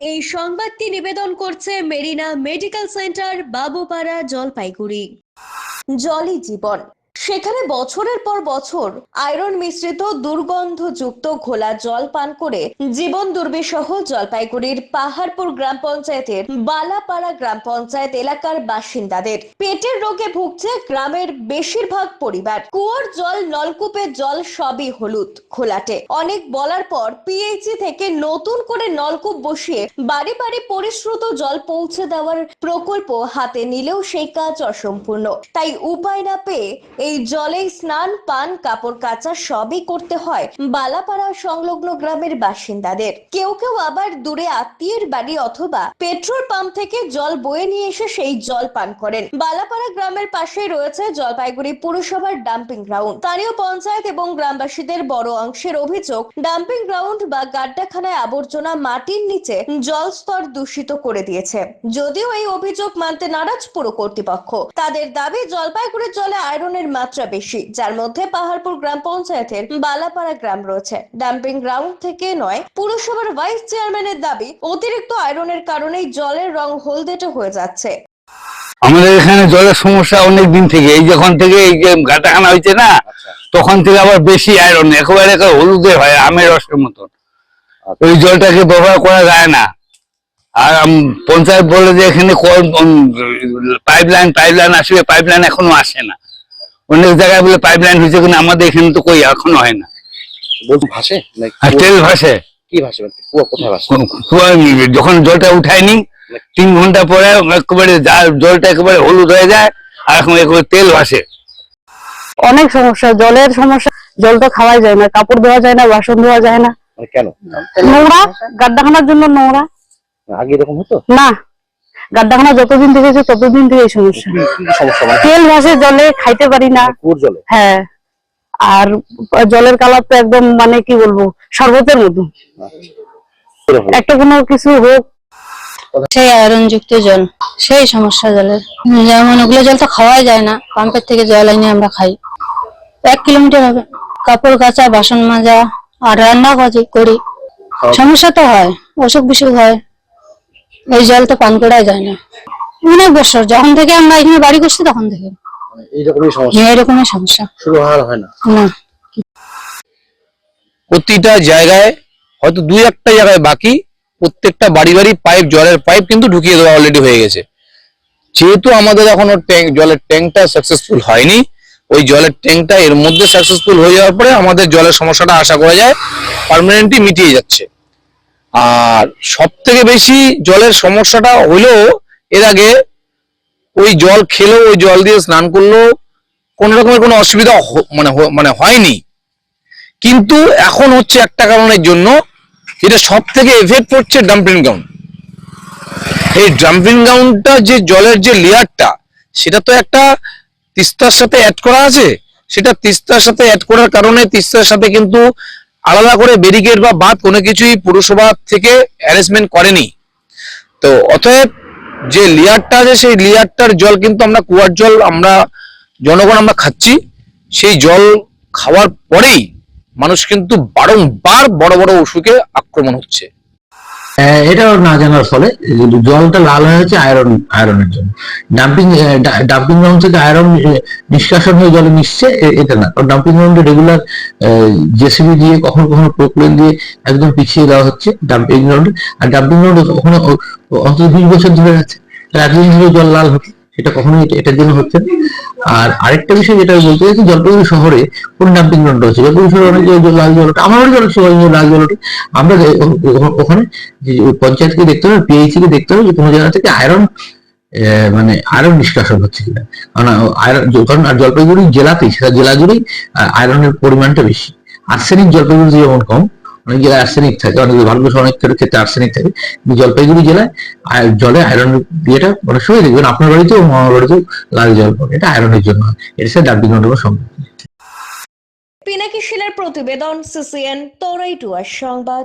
এই সংবাদটি নিবেদন করছে Marina medical centre Babupara Jalpaiguri. জলই জীবন। সেখানে বছরের পর বছর আয়রন মিশ্রিত দুর্গন্ধযুক্ত ঘোলা জল পান করে জীবন দুর্বিষহ জলপাইগুড়ির পাহাড়পুর গ্রাম পঞ্চায়েতের বালাপাড়া গ্রাম পঞ্চায়েত এলাকার বাসিন্দাদের। পেটের রোগে ভুগছে গ্রামের বেশিরভাগ পরিবার। কুয়োর জল নলকূপের জল সবই হলুদ, খোলাটে। অনেক বলার পর পিএইচি থেকে নতুন করে নলকূপ বসিয়ে বাড়ি বাড়ি পরিশ্রুত জল পৌঁছে দেওয়ার প্রকল্প হাতে নিলেও সেই কাজ অসম্পূর্ণ। তাই উপায় না পেয়ে এই জলেই স্নান, পান, কাপড় কাচা সবই করতে হয় বালাপাড়া সংলগ্ন গ্রামের বাসিন্দাদের। কেউ কেউ আবার দূরে আত্মীয়ের বাড়ি অথবা পেট্রোল পাম্প থেকে জল বয়ে নিয়ে এসে সেই জল পান করেন। বালাপাড়া গ্রামের পাশেই রয়েছে জলপাইগুড়ি পুরসভার ডাম্পিং গ্রাউন্ড। স্থানীয় পঞ্চায়েত এবং গ্রামবাসীদের বড় অংশের অভিযোগ, ডাম্পিং গ্রাউন্ড বা গাড্ডাখানায় আবর্জনা মাটির নিচে জল স্তর দূষিত করে দিয়েছে। যদিও এই অভিযোগ মানতে নারাজ পুর কর্তৃপক্ষ। তাদের দাবি, জলপাইগুড়ির জলে আয়রনের মাত্রা বেশি যার মধ্যে পাহাড়পুর গ্রাম পঞ্চায়েতের বালাপাড়া গ্রাম রয়েছে। ডাম্পিং গ্রাউন্ড থেকে নয় পুরসভার ভাইস চেয়ারম্যানের দাবি অতিরিক্ত আয়রনের কারণেই জলের রং হলদেটে হয়ে যাচ্ছে। আমাদের এখানে জলের সমস্যা অনেক দিন থেকে এই যখন থেকে এই যে ঘাটাখানা হয়েছে না তখন থেকে আবার বেশি আয়রন একেবারে হলুদে হয় আমের রসের মতন। ওই জলটাকে ব্যবহার করা যায় না। আর আম- পঞ্চায়েত বলে যে এখানে পাইপ লাইন পাইপ লাইন আসবে পাইপ লাইন এখনও আসে না। অনেক জায়গায় বলে পাইপ লাইন হয়েছে কিন্তু আমাদের এখানে তো কই এখনও হয় না। বলছি ভাসে? আর তেল ভাসে? কি ভাসে কোথায় ভাসে? কুয়া- যখন জলটা উঠায়নি তিন ঘণ্টা পরে একেবারে জলটা একেবারে হলুদ হয়ে যায় আর এখন একেবারে তেল ভাসে। অনেক সমস্যা জলের সমস্যা। জল তো খাওয়াই যায় না কাপড় ধোয়া যায় না বাসন ধোয়া যায় না। মানে কেন? নোংরা গাড্ডাখানার জন্য নোংরা। আগে এরকম হতো? না। গাড্ডাখানা যতদিন থেকে আছে ততদিন থেকে এই সমস্যা। মানে? তেল ভাসে জলে খাইতে পারি না। হ্যাঁ। আর জলের কালার তো একদম মানে কি বলব শরবতের মতো। একটা কোনো কিছু হোক। সেই আয়রন যুক্ত জল সেই সমস্যা জলের। যেমন ওগুলো জল তো খাওয়াই যায় না পাম্পের থেকে জল এনে আমরা খাই। এক কিলোমিটার হবে। কাপড় কাচা বাসন মাজা আর রান্না কাজে করি। সমস্যা তো হয় অসুখ বিসুখ হয়। ওই জল তো পান করা যায় না। অনেক বছর যখন থেকে আমরা এখানে বাড়ি করছি তখন থেকে। এইরকমই সমস্যা। এরকমের সমস্যা। শুরু হওয়ার হয় না। না। প্রতিটা জায়গায় হয়তো দুই একটা জায়গায় বাকি প্রত্যেকটা বাড়ি বাড়ি পাইপ জলের পাইপ কিন্তু ঢুকিয়ে দেওয়া অলরেডি হয়ে গেছে। যেহেতু আমাদের এখনও ট্যাঙ্ক জলের ট্যাঙ্কটা সাকসেসফুল হয়নি ওই জলের ট্যাঙ্কটা এর মধ্যে সাকসেসফুল হয়ে যাওয়ার পরে আমাদের জলের সমস্যাটা আশা করা যায় পার্মানেন্টলি মিটিয়ে যাচ্ছে। আর সব থেকে বেশি জলের সমস্যাটা হলো এর আগে ওই জল খেলেও, ওই জল দিয়ে স্নান করলেও কোনো রকমের কোনো অসুবিধা মানে মানে হয়নি। কিন্তু এখন হচ্ছে একটা কারণের জন্য যেটা সব থেকে এফেক্ট পড়ছে ডাম্পিং গ্রাউন্ড এই ডাম্পিং গ্রাউন্ডটা যে জলের যে লেয়ারটা, সেটা তো একটা তিস্তার সাথে অ্যাড করা আছে। সেটা তিস্তার সাথে অ্যাড করার কারণে তিস্তার সাথে কিন্তু আলাদা করে ব্যারিকেড বা বাদ কোনো কিছুই পুরসভা থেকে অ্যারেঞ্জমেন্ট করেনি। তো অতএব যে লেয়ারটা আছে, সেই লেয়ারটার জল কিন্তু আমরা কুয়ার জল আমরা, জনগণ আমরা খাচ্ছি। সেই জল খাওয়ার পরেই মানুষ কিন্তু বারংবার বড় বড় অসুখে আক্রমণ হচ্ছে। এটাও না জানার ফলে জলটা লাল হয়ে যাচ্ছে আয়রন আয়রনের জন্য। ডাম্পিং ডাম্পিং গ্রাউন্ড থেকে আয়রন নিষ্কাশন হয়ে জলে মিশছে এটা না। কারণ ডাম্পিং গ্রাউন্ডে রেগুলার জেসিবি দিয়ে, কখনো কখনো প্রোক্লেন দিয়ে একদম পিছিয়ে দেওয়া হচ্ছে ডাম্পিং গ্রাউন্ডে আর ডাম্পিং গ্রাউন্ডে কখনো অন্তত বিশ বছর ধরে যাচ্ছে জল লাল হচ্ছে। সেটা কখনোই এটার জন্য হচ্ছে। আর আরেকটা বিষয় যেটা বলতে চাইছি, জলপাইগুড়ি শহরে কোন ডাম্পিং গ্রাউন্ড হচ্ছে জলপাইগুড়ি শহরে অনেক লাল জলটা আমার বাড়ি জল সবাই লাল জলটা আমরা ওখানে পঞ্চায়েতকে দেখতে হবে পিএইচি কে দেখতে হবে যে কোনো জায়গা থেকে আয়রন মানে আয়রন নিষ্কাশন হচ্ছে কিনা। কারণ আয়রন কারণ আর জলপাইগুড়ি জেলাতেই, সেটা জেলা জুড়েই আয়রনের পরিমাণটা বেশি। আর্সেনিক জলপাইগুড়ি যেমন কম অনেক জেলায় আর্সেনিক থাকে, অনেক ভারতবর্ষে অনেক ক্ষেত্রে আর্সেনিক থাকে। জলপাইগুড়ি জেলায় জলে আয়রন ইয়েটা অনেক সময় দেখবেন আপনার বাড়িতেও, আমার বাড়িতেও লাল জল পড়ে, এটা আয়রনের জন্য। এটা সাথে ডাব্লিং সম্ভব। পিনাকি শিলার প্রতিবেদন, সিসিএন তোরাইটুয়ার সংবাদ।